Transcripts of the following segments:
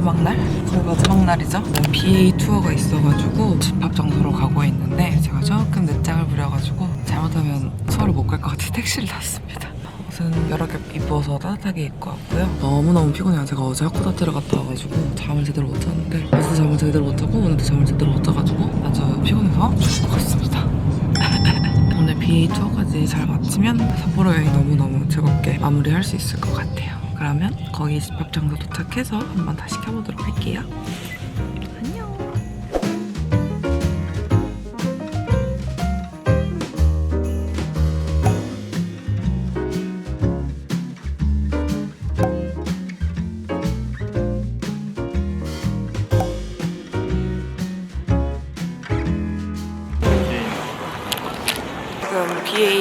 마지막 날? 거의 마지막 날이죠. 네, BA 투어가 있어가지고 집합 장소로 가고 있는데 제가 조금 늦장을 부려가지고 잘못하면 서울 못 갈 것 같아 택시를 탔습니다. 옷은 여러 겹 입어서 따뜻하게 입고 왔고요. 너무너무 피곤해요. 제가 어제 하코다테를 갔다 와가지고 잠을 제대로 못 잤는데 어제도 잠을 제대로 못 자고 오늘도 잠을 제대로 못 자가지고 아주 피곤해서 죽을 것 같습니다. 오늘 BA 투어까지 잘 마치면 삿포로 여행 너무너무 즐겁게 마무리할 수 있을 것 같아요. 그러면 거기 집합 장소 도착해서 한번 다 시 켜보도록 할게요.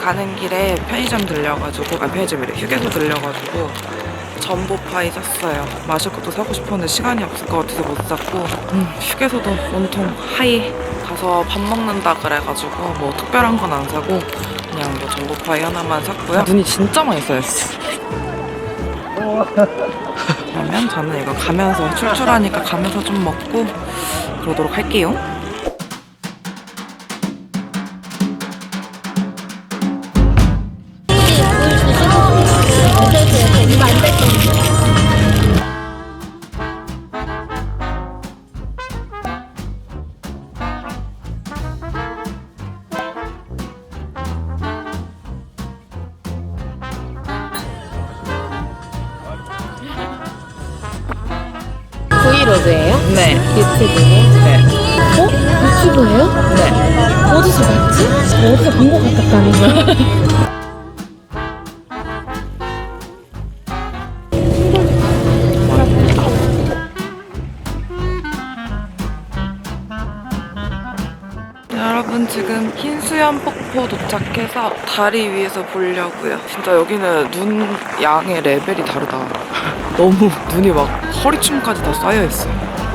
가는 길에 편의점 들려가지고 아 편의점이래 휴게소 들려가지고 전보파이 샀어요. 마실 것도 사고 싶었는데 시간이 없을 것 같아서 못 샀고 음, 휴게소도 온통 하이 가서 밥 먹는다 그래가지고 뭐 특별한 건 안 사고 그냥 뭐 전보파이 하나만 샀고요. 눈이 진짜 많이 쌓였어 그러면 저는 이거 가면서 출출하니까 가면서 좀 먹고 그러도록 할게요? 네 유튜브예요? 네. 어? 유튜브예요? 네. 어디서 봤지? 어디서 본 것 같았다는 여러분 지금 흰수염 폭포 도착해서 다리 위에서 보려고요. 진짜 여기는 눈 양의 레벨이 다르다. 너무 눈이 막 허리춤까지 다 쌓여 있어요.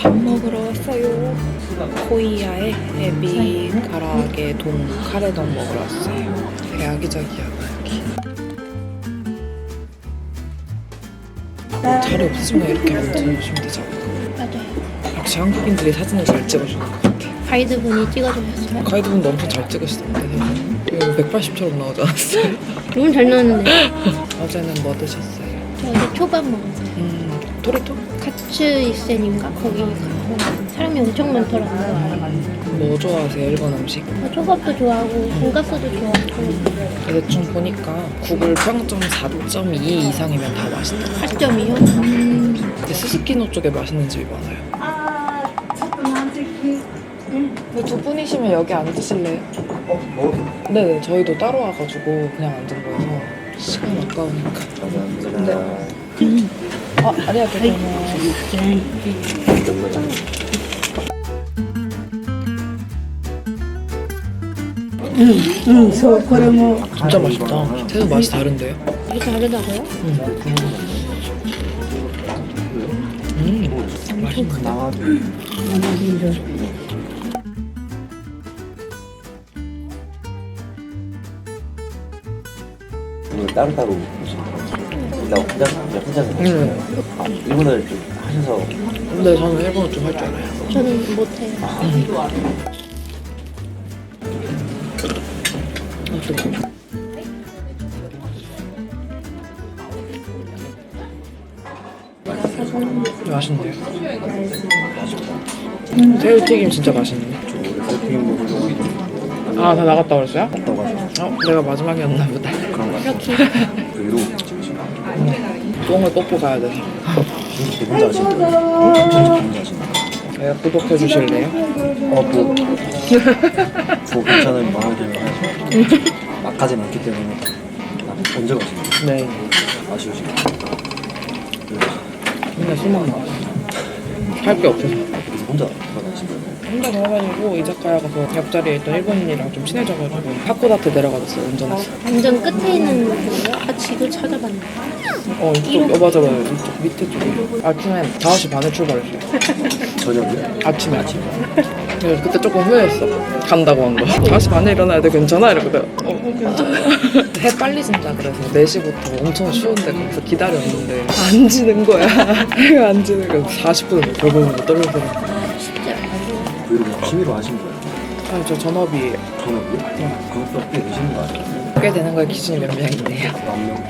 밥 먹으러 왔어요. 코이아의 에비 가라아게 동 카레동 먹으러 왔어요. 되게 아기자기하다 여기. 자리 없으면 이렇게 앉아주시면 되잖아. 맞아요 역시 한국인들이 사진을 잘 찍어주는 것 같아. 가이드분이 찍어주셨어요 가이드분도 엄청 잘 찍으시던데. 이거 180처럼 나오지 않았어요? 너무 잘 나왔는데 어제는 뭐 드셨어요? 저 어제 초밥 먹었어요 음, 토리토? 카츠이센인가? 거기 가서 사람이 엄청 많더라고요 뭐 좋아하세요? 일본 음식? 저 초밥도 좋아하고 돈가스도 좋아하고 대충 보니까 구글 평점 4.2 이상이면 다 맛있다. 8점이요? 음, 근데 스스키노 쪽에 맛있는 집이 많아요. 근데 두 분이시면 여기 앉으실래요? 네네, 저희도 따로 와가지고 그냥 앉은 거여서 시간 아까우니까. 근데 아, 고마워. 진짜 맛있다. 새우 맛이 다른데요? 이게 다르다고요? 음, 맛있다. 따로따로 나 혼자 그냥 혼자 음. 아, 일본어를 좀 하셔서 근데 저는 일본어 좀 할 줄 알아요. 저는 못해요 맛있네요. 새우튀김 진짜 맛있네. 아, 다 나갔다 그랬어요? 어, 내가 마지막이었나 보다. 이렇게 똥을 뽑고 가야 돼서. 진짜 하시는 거예요? 진짜 하시는 거예요? 네, 구독해 주실래요? 어, 뭐, 뭐 괜찮은 마음에 들면 하죠. 막하진 않기 때문에 아, 언제 가시는 거예요? 네. 아쉬우시죠? 맨날 술 먹나 할게 없어서 그래서 혼자? 혼자 돌아다니고 이자카야 가서 옆자리에 있던 일본인이랑 좀 친해져가지고 하코다테 내려가졌어요 운전해서. 완전 끝에 있는 거예요? 아, 지도 찾아봤는데. 어 이쪽 어 맞아 맞아. 이쪽 밑에 쪽에. 아침에 5시 반에 출발했어요. 저녁이요? 아침에. 아침에. 그래서 그때 조금 후회했어. 간다고 한 거. 5시 반에 일어나야 돼 괜찮아? 이러고 내가 어 괜찮아. 해 빨리 진다 그래서 4시부터 엄청 추운데 거기서 기다렸는데 안 지는 거야. 해가 안 지는 거야 40분을 결국은 못 떨어지 취미로 하신 거예요? 아니 저 전업이에요 전업이요? 그것도 꽤 되시는 거 아니에요? 꽤 되는 거에 기준이 몇 명인데요? 만명?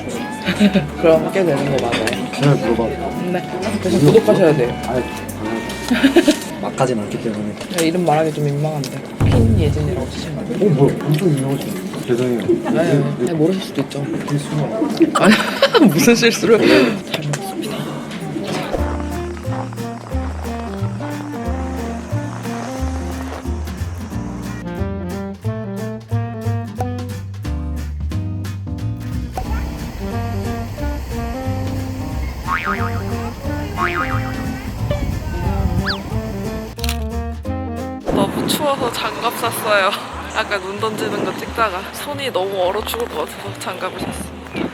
그럼 꽤 되는 거 맞아요? 전화 물어봐도 네. 대신 구독하셔야 돼요. 아예 당연하죠. 막하진 않기 때문에. 네, 이름 말하기 좀 민망한데. 핀 예진이라고 치시면 돼요? 어 뭐야? 엄청 유명하시네. 죄송해요. 네, 네, 모르실 수도 있죠. 실수가 아니 무슨 실수를. 잘 먹었습니다 장갑 샀어요. 아까 눈 던지는 거 찍다가 손이 너무 얼어 죽을 것 같아서 장갑을 샀습니다.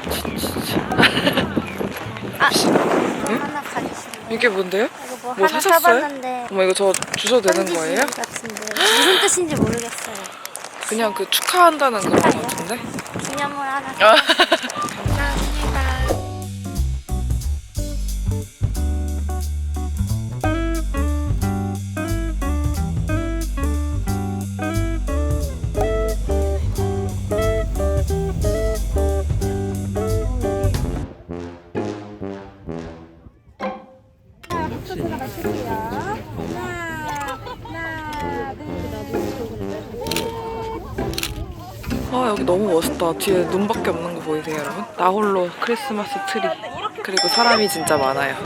하나 가지시면 이게 뭔데요? 이거 뭐, 뭐 하나 사셨어요? 사봤는데 어머 이거 저 주셔도 되는 거예요? 같은데 무슨 뜻인지 모르겠어요. 그냥 그 축하한다는 그런 거 같은데? 기념물 하나 아. 너무 멋있다. 뒤에 눈밖에 없는 거 보이세요 여러분? 나 홀로 크리스마스 트리. 그리고 사람이 진짜 많아요.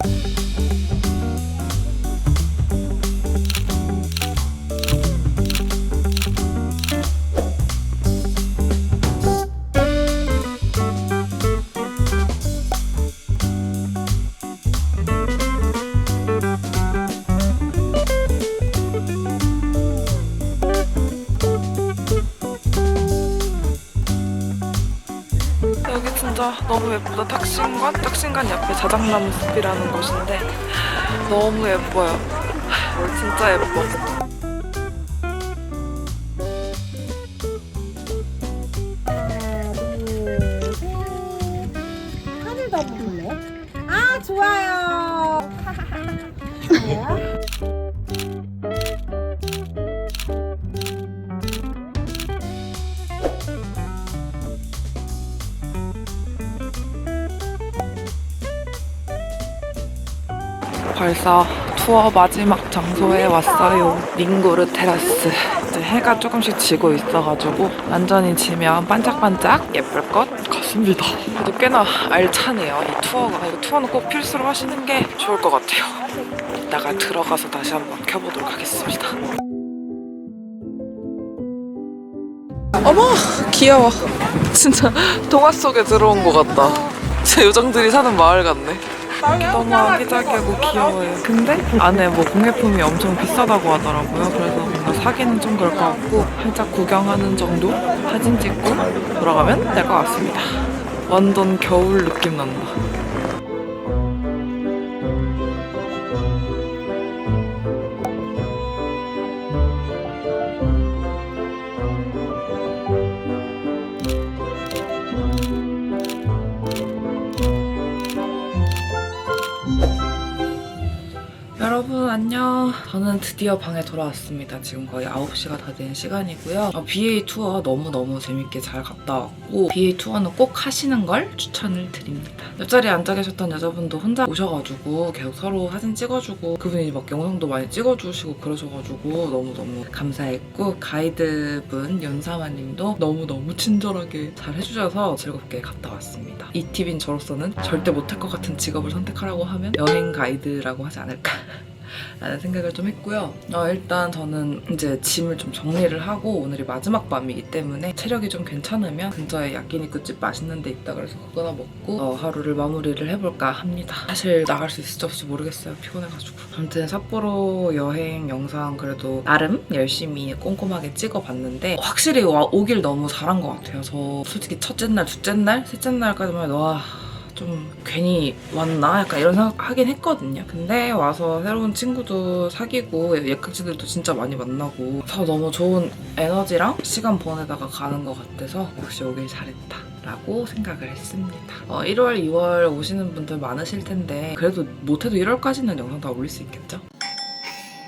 너무 예쁘다. 탁신관? 탁신관 옆에 자작나무 숲이라는 곳인데 너무 예뻐요. 진짜 예뻐. 벌써 투어 마지막 장소에 왔어요. 링고르 테라스. 이제 해가 조금씩 지고 있어가지고 완전히 지면 반짝반짝 예쁠 것 같습니다. 그래도 꽤나 알차네요. 이 투어가. 이거 투어는 꼭 필수로 하시는 게 좋을 것 같아요. 이따가 들어가서 다시 한번 켜보도록 하겠습니다. 어머 귀여워. 진짜 동화 속에 들어온 것 같다. 제 요정들이 사는 마을 같네. 너무 아기자기하고 귀여워요. 근데 안에 뭐 공예품이 엄청 비싸다고 하더라고요. 그래서 뭔가 사기는 좀 그럴 것 같고 살짝 구경하는 정도 사진 찍고 돌아가면 될 것 같습니다. 완전 겨울 느낌 난다. 저는 드디어 방에 돌아왔습니다. 지금 거의 9시가 다 된 시간이고요. 아, BA 투어 너무너무 재밌게 잘 갔다 왔고 BA 투어는 꼭 하시는 걸 추천을 드립니다. 옆자리에 앉아 계셨던 여자분도 혼자 오셔가지고 계속 서로 사진 찍어주고 그분이 막 영상도 많이 찍어주시고 그러셔가지고 너무너무 감사했고 가이드분 연사마님도 너무너무 친절하게 잘 해주셔서 즐겁게 갔다 왔습니다. 이 팁인 저로서는 절대 못할 것 같은 직업을 선택하라고 하면 여행 가이드라고 하지 않을까 라는 생각을 좀 했고요. 어, 일단 저는 이제 짐을 좀 정리를 하고 오늘이 마지막 밤이기 때문에 체력이 좀 괜찮으면 근처에 야끼니쿠집 맛있는 데 있다 그래서 그거나 먹고 어, 하루를 마무리를 해볼까 합니다. 사실 나갈 수 있을지 없을지 모르겠어요. 피곤해가지고. 아무튼 삿포로 여행 영상 그래도 나름 열심히 꼼꼼하게 찍어봤는데 확실히 와- 오길 너무 잘한 것 같아요. 저 솔직히 첫째 날, 둘째 날, 셋째 날까지만 와 좀 괜히 왔나? 약간 이런 생각 하긴 했거든요. 근데 와서 새로운 친구도 사귀고 예약지들도 진짜 많이 만나고 저 너무 좋은 에너지랑 시간 보내다가 가는 것 같아서 역시 오길 잘했다. 라고 생각을 했습니다. 어, 1월, 2월 오시는 분들 많으실 텐데 그래도 못해도 1월까지는 영상 다 올릴 수 있겠죠?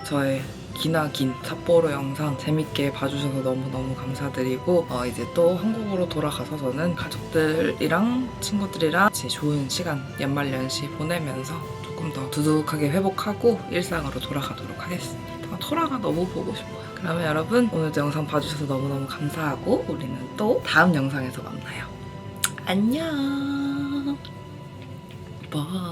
저의 기나긴 삿포로 영상 재밌게 봐주셔서 너무너무 감사드리고 어, 이제 또 한국으로 돌아가서 저는 가족들이랑 친구들이랑 같이 좋은 시간 연말연시 보내면서 조금 더 두둑하게 회복하고 일상으로 돌아가도록 하겠습니다. 토라가 너무 보고 싶어요. 그러면 여러분 오늘도 영상 봐주셔서 너무너무 감사하고 우리는 또 다음 영상에서 만나요. 안녕. 바.